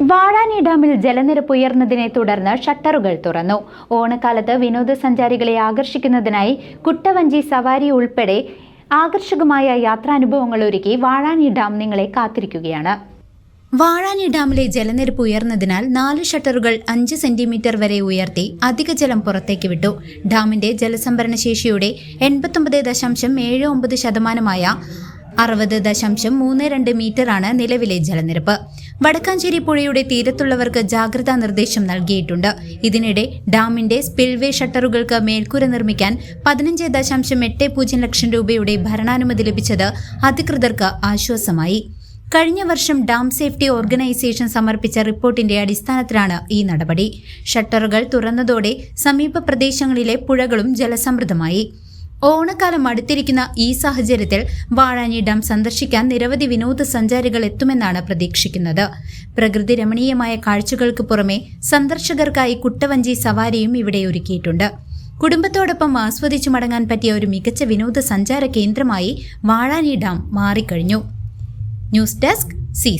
വാഴാനി ഡാമിൽ ജലനിരപ്പ് ഉയർന്നതിനെ തുടർന്ന് ഷട്ടറുകൾ തുറന്നു. ഓണക്കാലത്ത് വിനോദസഞ്ചാരികളെ ആകർഷിക്കുന്നതിനായി കുട്ടവഞ്ചി സവാരി ഉൾപ്പെടെ ആകർഷകമായ യാത്രാനുഭവങ്ങൾ ഒരുക്കി വാഴാനി ഡാം നിങ്ങളെ കാത്തിരിക്കുകയാണ്. വാഴാനി ഡാമിലെ ജലനിരപ്പ് ഉയർന്നതിനാൽ നാല് ഷട്ടറുകൾ അഞ്ച് സെന്റിമീറ്റർ വരെ ഉയർത്തി അധിക ജലം പുറത്തേക്ക് വിട്ടു. ഡാമിന്റെ ജലസംഭരണ ശേഷിയുടെ എൺപത്തൊമ്പത് ദശാംശം ഏഴ് ഒമ്പത് ശതമാനമായ അറുപത് ദശാംശം മൂന്ന് രണ്ട് മീറ്ററാണ് നിലവിലെ ജലനിരപ്പ്. വടക്കാഞ്ചേരി പുഴയുടെ തീരത്തുള്ളവർക്ക് ജാഗ്രതാ നിർദ്ദേശം നൽകിയിട്ടുണ്ട്. ഇതിനിടെ ഡാമിന്റെ സ്പിൽവേ ഷട്ടറുകൾക്ക് മേൽക്കൂര നിർമ്മിക്കാൻ പതിനഞ്ച് ദശാംശം എട്ട് പൂജ്യം ലക്ഷം രൂപയുടെ ഭരണാനുമതി ലഭിച്ചത് അധികൃതർക്ക് ആശ്വാസമായി. കഴിഞ്ഞ വർഷം ഡാം സേഫ്റ്റി ഓർഗനൈസേഷൻ സമർപ്പിച്ച റിപ്പോർട്ടിന്റെ അടിസ്ഥാനത്തിലാണ് ഈ നടപടി. ഷട്ടറുകൾ തുറന്നതോടെ സമീപ പ്രദേശങ്ങളിലെ പുഴകളും ജലസമൃദ്ധമായി. ഓണക്കാലം അടുത്തിരിക്കുന്ന ഈ സാഹചര്യത്തിൽ വാഴാനി ഡാം സന്ദർശിക്കാൻ നിരവധി വിനോദസഞ്ചാരികൾ എത്തുമെന്നാണ് പ്രതീക്ഷിക്കുന്നത്. പ്രകൃതി രമണീയമായ കാഴ്ചകൾക്ക് പുറമെ സന്ദർശകർക്കായി കുട്ടവഞ്ചി സവാരിയും ഇവിടെ ഒരുക്കിയിട്ടുണ്ട്. കുടുംബത്തോടൊപ്പം ആസ്വദിച്ചു മടങ്ങാൻ പറ്റിയ ഒരു മികച്ച വിനോദസഞ്ചാര കേന്ദ്രമായി വാഴാനി ഡാം മാറിക്കഴിഞ്ഞു. News desk C